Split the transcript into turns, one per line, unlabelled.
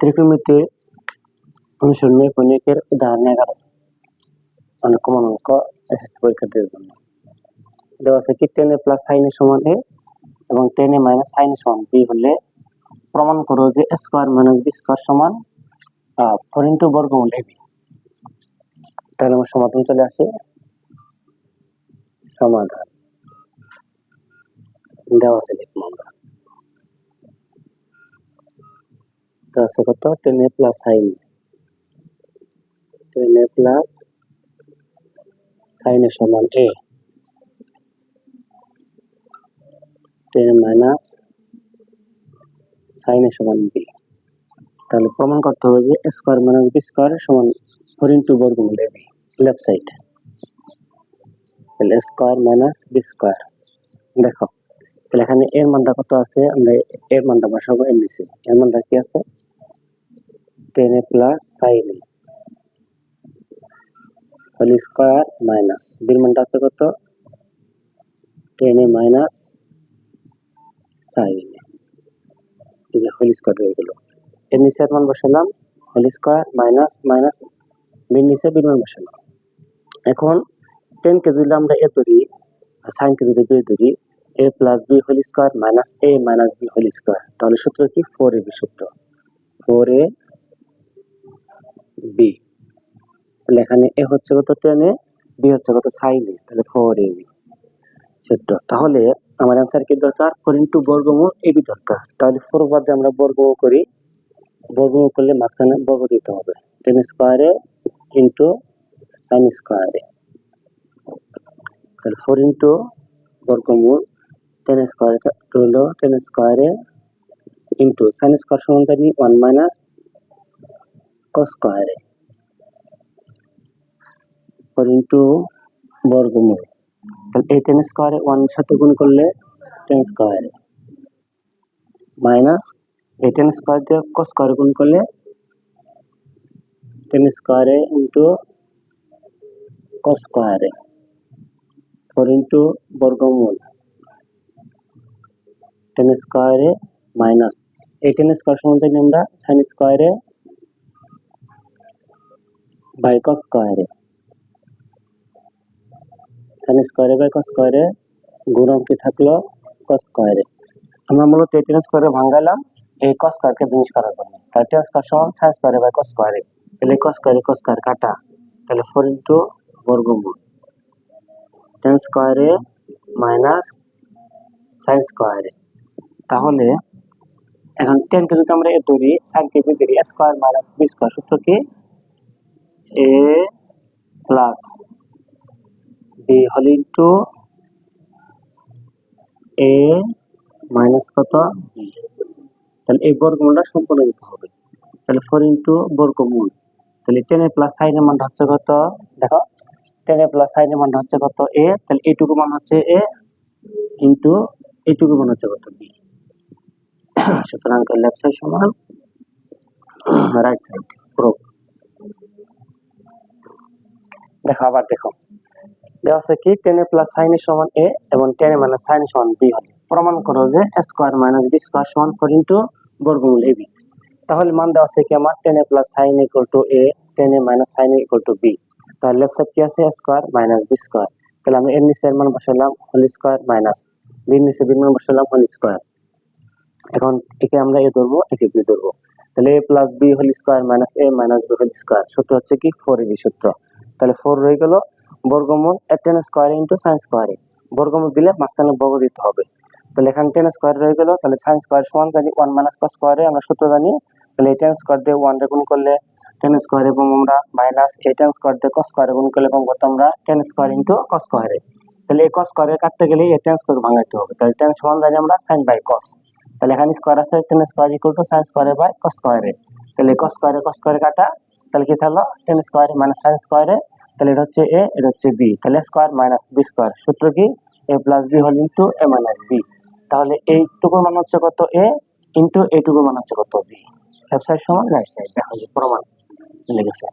ত্রিকোণমিতির অনুসরণীয় কৌণিকের উদাহরণ এগারো। অনেক অঙ্ক জন্য। দেওয়া আছে কি টেন এ প্লাস সাইন সমান এ এবং টেন এ মাইনাস সাইন সমান বি হলে প্রমাণ করো যে স্কোয়ার মাইনাস বি স্কোয়ার সমান ফোর ইন্টু বর্গমূল এ বি তাহলে আমার সমাধান চলে আসে। সমাধান। দেওয়া আছে লিখব আমরা। আছে কত? Tan A plus sine tan A plus sine A সমান A tan minus sine A সমান বি তাহলে প্রমাণ করতে হবে যে স্কোয়ার মাইনাস বি স্কোয়ার সমান ফোর ইন্টু বর্গমূল এ বি লেফট সাইড তাহলে স্কোয়ার মাইনাস বি স্কোয়ার দেখো, তাহলে এখানে এর মানটা কত আছে? আমরা এর মানটা বসাবো এর নিচে এর মানটা কি আছে? Tan A plus sine A whole square minus বির আছে কত? Tan A minus sine A এই যে হোল স্কোয়ার হয়ে গেল। এর নিচে এর মান বসালাম। হোল স্কোয়ার মাইনাস মাইনাস বির নিচে বির বসালাম। এখন টেন কে যদি আমরা এ ধরি সাইন কে যদি বি ধরি A plus B whole square minus A minus B whole square তাহলে সূত্র কি? ফোর এ বি সূত্র। ফোর এ বি তাহলে এখানে এ হচ্ছে কত টেনে বি হচ্ছে কত সাইনে তাহলে ফোর এ বি তাহলে আমার অ্যান্সার কি দরকার? ফোর ইন্টু বর্গমূল এ বি দরকার। তাহলে ফোর বাদে আমরা বর্গমূল করি। বর্গমূল করলে মাঝখানে বর্গ দিতে হবে। টেন স্কোয়ারে ইন্টু সাইন স্কোয়ারে তাহলে ফোর ইন্টু বর্গমূল টেন স্কোয়ারে হলো টেন স্কোয়ারে ইন্টু সাইন স্কোয়ার সমান জানি ওয়ান মাইনাস স্কোয়ারে ইন্টু বর্গমূল। এই টেন স্কোয়ারে ওয়ান সাথে গুণ করলে টেন স্কোয়ারে মাইনাস এই টেন স্কোয়ার দিয়ে কস স্কোয়ারে গুণ করলে টেন স্কোয়ারে ইন্টু কস স্কোয়ারে ফোর ইন্টু বর্গমূল। টেন স্কোয়ারে মাইনাস এই টেন স্কোয়ার জানি আমরা সাইন স্কোয়ারে বাই কস স্কোয়ারে সাইন স্কোয়ারে বাই কস কি থাকল কস আমরা মূলত এই টেন স্কোয়ারে ভাঙালাম এই কস করার জন্য সমান সাইন বাই কস তাহলে কস কস কাটা তাহলে ফোর ইন্টু বর্গমূল টেন স্কোয়ারে মাইনাস সাইন তাহলে এখন টেন কে যদি আমরা এ ধরি সাইন কে যদি ধরি স্কোয়ার মাইনাস বি স্কোয়ার সূত্র কি এ প্লাস বি হল ইন্টু এ মাইনাস কত? বি তাহলে এই বর্গমূলটা সম্পূর্ণ দিতে হবে। তাহলে ফোর ইন্টু বর্গমূল। তাহলে টেনের প্লাস সাইনের মানটা হচ্ছে কত? দেখো টেনের প্লাস সাইনের মানটা হচ্ছে কত? এ তাহলে এইটুকু মান হচ্ছে এ ইন্টু এইটুকু মান হচ্ছে কত? বি সুতরাং লেফট সাইড সমান রাইট সাইড প্রুফ দেখো, আবার দেখো। দেওয়া আছে কি? টেন এ প্লাস সাইন সমান এ এবং টেন এ মাইনাস সাইন সমান বি হলে প্রমাণ করো যে স্কোয়ার মাইনাস বি স্কোয়ার সমান ফোর ইন্টু বর্গমূল এ বি তাহলে মান দেওয়া আছে কি আমার? Tan A plus sine equal to A tan A minus sine equal to B তাহলে লেফট সাইড কি আছে? স্কোয়ার মাইনাস বি স্কোয়ার তাহলে আমি এর নিচে এর মান বসালাম হোল স্কোয়ার মাইনাস বির নিচে বির মান বসালাম হোল স্কোয়ার এখন একে আমরা এ ধরবো, একে বি ধরবো। তাহলে A plus B whole square minus A minus B whole square সূত্র হচ্ছে কি? ফোর এ বি সূত্র। তাহলে ফোর রয়ে গেল বর্গমূল টেন স্কোয়ার ইন্টু সাইন স্কোয়ারে বর্গমূল দিলে মাঝখানে বর্গ দিতে হবে। তাহলে এখানে টেন স্কোয়ার রয়ে গেল, তাহলে সাইন স্কোয়ার সমান জানি ওয়ান মাইনাস কস স্কোয়ারে আমরা সূত্র জানি। তাহলে এই টেন স্কোয়ার দিয়ে ওয়ান রে গুণ করলে টেন স্কোয়ার এবং আমরা মাইনাস এই টেন স্কোয়ার দিয়ে কস স্কোয়ারে গুণ করলে এবং কত আমরা টেন স্কোয়ার ইন্টু কস স্কোয়ারে তাহলে এই কস স্কোয়ারে কাটতে গেলে এই টেন স্কোয়ার ভাঙাইতে হবে। তাহলে টেন সমান জানি আমরা সাইন বাই কস তাহলে এখানে স্কোয়ার আছে tan square equal to sine স্কোয়ারে বাই কস স্কোয়ারে তাহলে কস স্কোয়ারে কস স্কোয়ারে কাটা, তাহলে কি থাকল? টেন স্কোয়ারে মাইনাস সাইন স্কোয়ারে তাহলে এটা হচ্ছে এ, এটা হচ্ছে বি। তাহলে স্কোয়ার মাইনাস বি স্কোয়ার সূত্র কি? এ প্লাস বি হল ইন্টু এ মাইনাস বি তাহলে এইটুকুর মান হচ্ছে কত? এ ইন্টু এইটুকুর মান হচ্ছে কত? বি লেফট সাইড সমান রাইট সাইড দেখা যায় প্রমাণ লেগেছে।